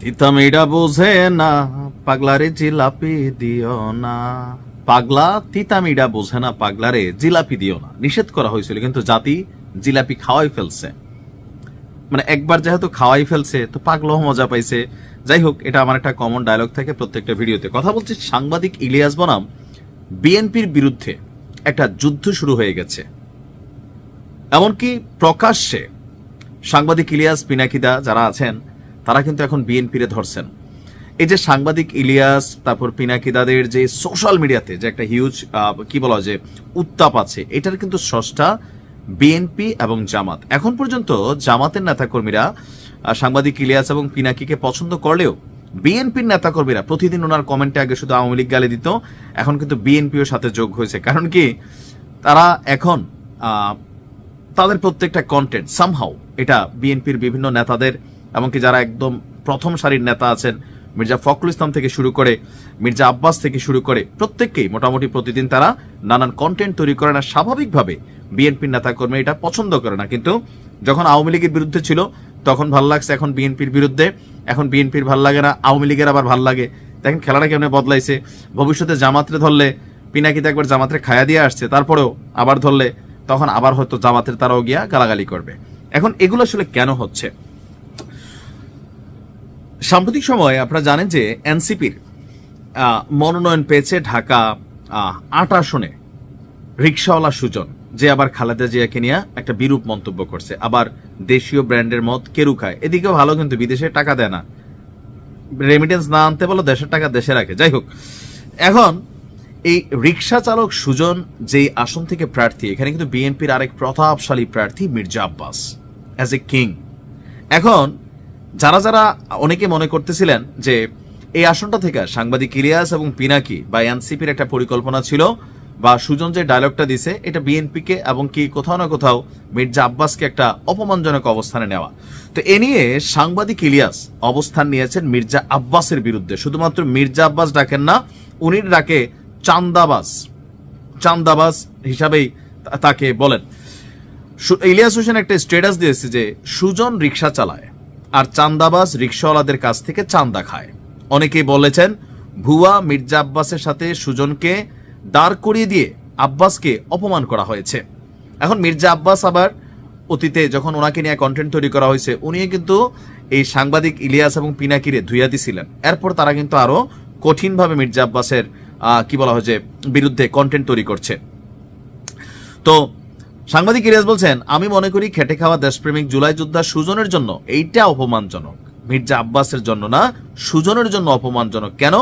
তিতা মেয়েটা বোঝে না, পাগলারে জিলাপি দিও না। পাগলা তিতা মিডা বোঝে না, পাগলারে জিলাপি দিও না। নিষেধ করা হয়েছিল, কিন্তু জাতি জিলাপি খাওয়াই ফেলছে। মানে একবার যেহেতু খাওয়াই ফেলছে, তো পাগলাও মজা পাইছে। যাই হোক, এটা আমার একটা কমন ডায়লগ থাকে প্রত্যেকটা ভিডিওতে। কথা বলছি সাংবাদিক ইলিয়াস বনাম, বিএনপির বিরুদ্ধে একটা যুদ্ধ শুরু হয়ে গেছে। এমনকি প্রকাশ্যে সাংবাদিক ইলিয়াস পিনাকিদা যারা আছেন তারা কিন্তু এখন বিএনপিরে ধরছেন। এই যে সাংবাদিক ইলিয়াস, তারপর পিনাকিদাদের যে সোশ্যাল মিডিয়াতে যে একটা হিউজ কি বলা যে উত্তাপ আছে, এটার কিন্তু স্রষ্টা বিএনপি এবং জামাত। এখন পর্যন্ত জামাতের নেতাকর্মীরা সাংবাদিক ইলিয়াস এবং পিনাকিকে পছন্দ করলেও বিএনপির নেতাকর্মীরা প্রতিদিন ওনার কমেন্টে আগে শুধু আওয়ামী লীগ গালি দিত, এখন কিন্তু বিএনপিও সাথে যোগ হয়েছে। কারণ কি, তারা এখন তাদের প্রত্যেকটা কন্টেন্ট সামহাও এটা বিএনপির বিভিন্ন নেতাদের এমনকি যারা একদম প্রথম সারির নেতা আছেন, মির্জা ফখরুল ইসলাম থেকে শুরু করে মির্জা আব্বাস থেকে শুরু করে প্রত্যেককেই মোটামুটি প্রতিদিন তারা নানান কন্টেন্ট তৈরি করে না স্বাভাবিকভাবে বিএনপির নেতাকর্মী এটা পছন্দ করে না। কিন্তু যখন আওয়ামী লীগের বিরুদ্ধে ছিল, তখন ভালো লাগছে এখন বিএনপির বিরুদ্ধে। এখন বিএনপির ভালো লাগে না, আওয়ামী লীগের আবার ভালো লাগে। দেখেন খেলাটা কেমন বদলাইছে। ভবিষ্যতে জামাতরে ধরলে পিনাকিতে একবার জামাতরে খায়া দিয়ে আসছে, তারপরেও আবার ধরলে তখন আবার হয়তো জামাতের তারাও গিয়া গালাগালি করবে। এখন এগুলো আসলে কেন হচ্ছে? সাম্প্রতিক সময়ে আপনারা জানেন যে এনসিপির মনোনয়ন পেয়েছে ঢাকা আট আসনে রিক্সাওয়ালা সুজন, যে আবার খালেদা জিয়াকে নিয়ে একটা বিরূপ মন্তব্য করছে। আবার দেশীয় ব্র্যান্ডের মত কেরু খায় এদিকেও ভালো, কিন্তু বিদেশে টাকা দেয় না। রেমিটেন্স না আনতে বলো, দেশের টাকা দেশে রাখে। যাই হোক, এখন এই রিক্সা চালক সুজন যেই আসন থেকে প্রার্থী, এখানে কিন্তু বিএনপির আরেক প্রতাপশালী প্রার্থী Mirza Abbas as a king এখন যারা যারা অনেকে মনে করতেছিলেন যে এই আসনটা থেকে সাংবাদিক ইলিয়াস এবং পিনাকি বা এনসিপির একটা পরিকল্পনা ছিল বা সুজন যে ডায়লগটা দিছে, এটা বিএনপিকে এবং কি কোথাও না কোথাও মির্জা আব্বাসকে একটা অপমানজনক অবস্থানে নেওয়া। তো এ নিয়ে সাংবাদিক ইলিয়াস অবস্থান নিয়েছেন মির্জা আব্বাসের বিরুদ্ধে। শুধুমাত্র মির্জা আব্বাস ডাকেন না, উনি ডাকে চান্দাবাস। চান্দাবাস হিসাবেই তাকে বলেন। ইলিয়াস হোসেন একটা স্ট্যাটাস দিয়েছে যে সুজন রিক্সা চালায়। আর চান্দাবাজ রিক্সাওয়ালাদের কাছ থেকে চান্দা খায়। অনেকেই বলেছেন, ভুয়া মির্জা আব্বাসের সাথে সুজনকে দাঁড় করিয়ে দিয়ে আব্বাসকে অপমান করা হয়েছে। এখন মির্জা আব্বাস আবার অতীতে যখন ওনাকে নিয়ে কন্টেন্ট তৈরি করা হয়েছে উনি কিন্তু এই সাংবাদিক ইলিয়াস এবং পিনাকিরে ধুইয়া দিছিলেন এরপর তারা কিন্তু আরও কঠিনভাবে মির্জা আব্বাসের কি বলা হয় যে, বিরুদ্ধে কন্টেন্ট তৈরি করছে। তো সাংবাদিক ইলিয়াস বলছেন, আমি মনে করি খেটে খাওয়া দেশপ্রেমিক জুলাই যোদ্ধা সুজনের জন্য এইটা অপমানজনক। মির্জা আব্বাসের জন্য না, সুজনের জন্য অপমানজনক। কেন?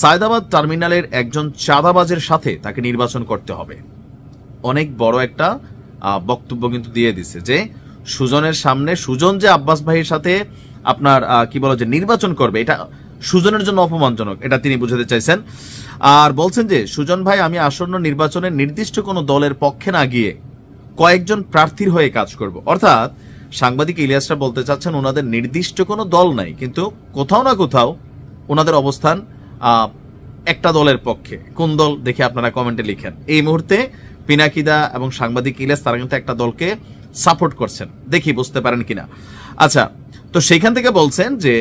সায়দাবাদ টার্মিনালের একজন চাঁদাবাজের সাথে তাকে নির্বাচন করতে হবে। অনেক বড় একটা বক্তব্য কিন্তু দিয়ে দিছে যে, সুজনের সামনে সুজন যে আব্বাস ভাইয়ের সাথে আপনার কি বলো যে নির্বাচন করবে, এটা সুজনের জন্য অপমানজনক, এটা তিনি বুঝাতে চাইছেন। আর বলছেন যে, সুজন ভাই, আমি আসন্ন নির্বাচনে নির্দিষ্ট কোনো দলের পক্ষে না গিয়ে কয়েকজন প্রার্থীর হয়ে কাজ করব। অর্থাৎ সাংবাদিক ইলিয়াসরা বলতে চাচ্ছেন, ওনাদের নির্দিষ্ট কোনো দল নাই, কিন্তু কোথাও না কোথাও ওনাদের অবস্থান একটা দলের পক্ষে। কোন দল দেখে আপনারা কমেন্টে লিখেন। এই মুহূর্তে পিনাকিদা এবং সাংবাদিক ইলিয়াস, তারা কিন্তু একটা দলকে সাপোর্ট করছেন। দেখি, বুঝতে পারেন কিনা। আচ্ছা তো সেইখান থেকে বলছেন যে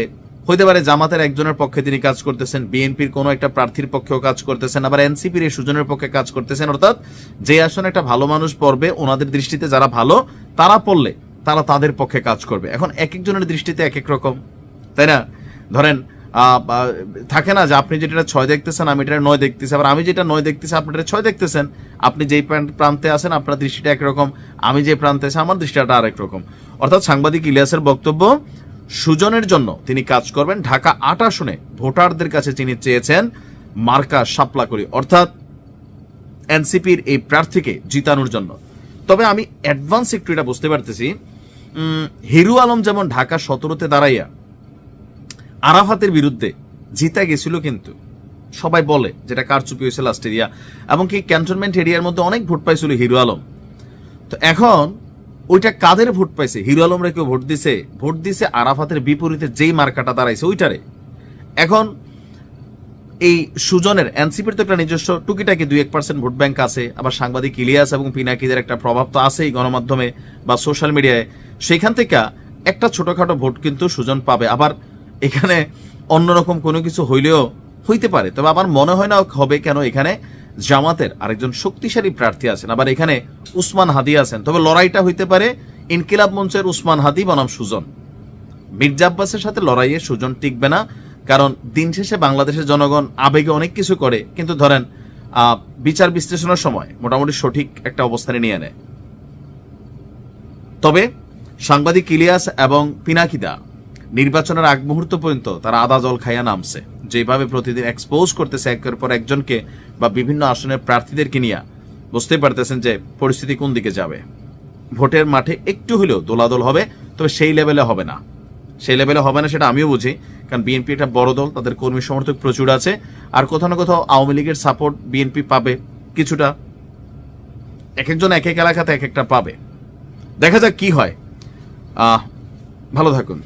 হইতে পারে জামাতের একজনের পক্ষে তিনি কাজ করতেছেন, বিএনপির কোনো একটা প্রার্থীর পক্ষেও কাজ করতেছেন, আবার এনসিপির এই সুজনের পক্ষে কাজ করতেছেন। অর্থাৎ যে আসনে একটা ভালো মানুষ পড়বে, ওনাদের দৃষ্টিতে যারা ভালো, তারা পড়লে তারা তাদের পক্ষে কাজ করবে। এখন এক একজনের দৃষ্টিতে এক এক রকম, তাই না? ধরেন থাকে না যে আপনি যেটা ছয় দেখতেছেন, আমি এটা নয় দেখতেছি, আবার আমি যেটা নয় দেখতেছি, আপনি এটা ছয় দেখতেছেন, আপনি যেই প্রান- প্রান্তে আছেন, আপনার দৃষ্টিটা একরকম, আমি যে প্রান্তে আছি, আমার দৃষ্টিটা আরেক রকম। অর্থাৎ সাংবাদিক ইলিয়াসের বক্তব্য সুজনের জন্য তিনি কাজ করবেন ঢাকা আট আসনে। ভোটারদের কাছে তিনি চেয়েছেন মার্কা সাপলা করি, অর্থাৎ এনসিপির এই প্রার্থীকে জিতানোর জন্য। তবে আমি অ্যাডভান্স একটু এটা বুঝতে পারতেছি হিরু আলম যেমন ঢাকা সতেরোতে দাঁড়াইয়া আরাফাতের বিরুদ্ধে জিতা গেছিল কিন্তু, সবাই বলে যেটা কারচুপি হয়েছে লাস্ট এরিয়া এমনকি ক্যান্টনমেন্ট এরিয়ার মধ্যে অনেক ভোট পাইছিল হিরু আলম। তো এখন ওইটা কাদের ভোট পাইছে? হিরো আলমরা কেউ ভোট দিছে? ভোট দিছে আরাফাতের বিপরীতে যেই মার্কাটা দাঁড়াইছে, ওইটারে। এখন এই সুজনের, এনসিপির তো একটা নিজস্ব টুকিটাকি দুই এক পার্সেন্ট ভোট ব্যাংক আছে, আবার সাংবাদিক ইলিয়াস এবং পিনাকিদের একটা প্রভাব তো আছেই গণমাধ্যমে বা সোশ্যাল মিডিয়ায় সেইখান থেকে একটা ছোটখাটো ভোট কিন্তু সুজন পাবে। আবার এখানে অন্যরকম কোনো কিছু হইলেও হইতে পারে। তবে আমার মনে হয় না হবে কেন এখানে জামাতের আরেকজন শক্তিশালী প্রার্থী আছেন। আবার এখানে উসমান হাদি আছেন। তবে লড়াইটা হইতে পারে ইনকিলাব মঞ্চের উসমান হাদি, বনাম সুজন। মির্জা আব্বাসের সাথে লড়াইয়ে সুজন টিকবে না, কারণ দিন শেষে বাংলাদেশের জনগণ আবেগে অনেক কিছু করে, কিন্তু ধরেন বিচার বিশ্লেষণের সময় মোটামুটি সঠিক একটা অবস্থানে নিয়ে নেয়। তবে সাংবাদিক ইলিয়াস এবং পিনাকিদা নির্বাচনের আগ মুহূর্ত পর্যন্ত তারা আদা জল খাইয়া নামছে। যেভাবে প্রতিদিন এক্সপোজ করতেছে একের পর একজনকে বা বিভিন্ন আসনের প্রার্থীদেরকে নিয়ে, বুঝতেই পারতেছেন যে পরিস্থিতি কোন দিকে যাবে। ভোটের মাঠে একটু হলেও দোলাদল হবে, তবে সেই লেভেলে হবে না। সেই লেভেলে হবে না সেটা আমিও বুঝি, কারণ বিএনপি একটা বড় দল, তাদের কর্মী সমর্থক প্রচুর আছে, আর কোথাও না কোথাও আওয়ামী লীগের সাপোর্ট বিএনপি পাবে কিছুটা। এক একজন এক এক এলাকাতে এক একটা পাবে। দেখা যাক কি হয়। ভালো থাকুন।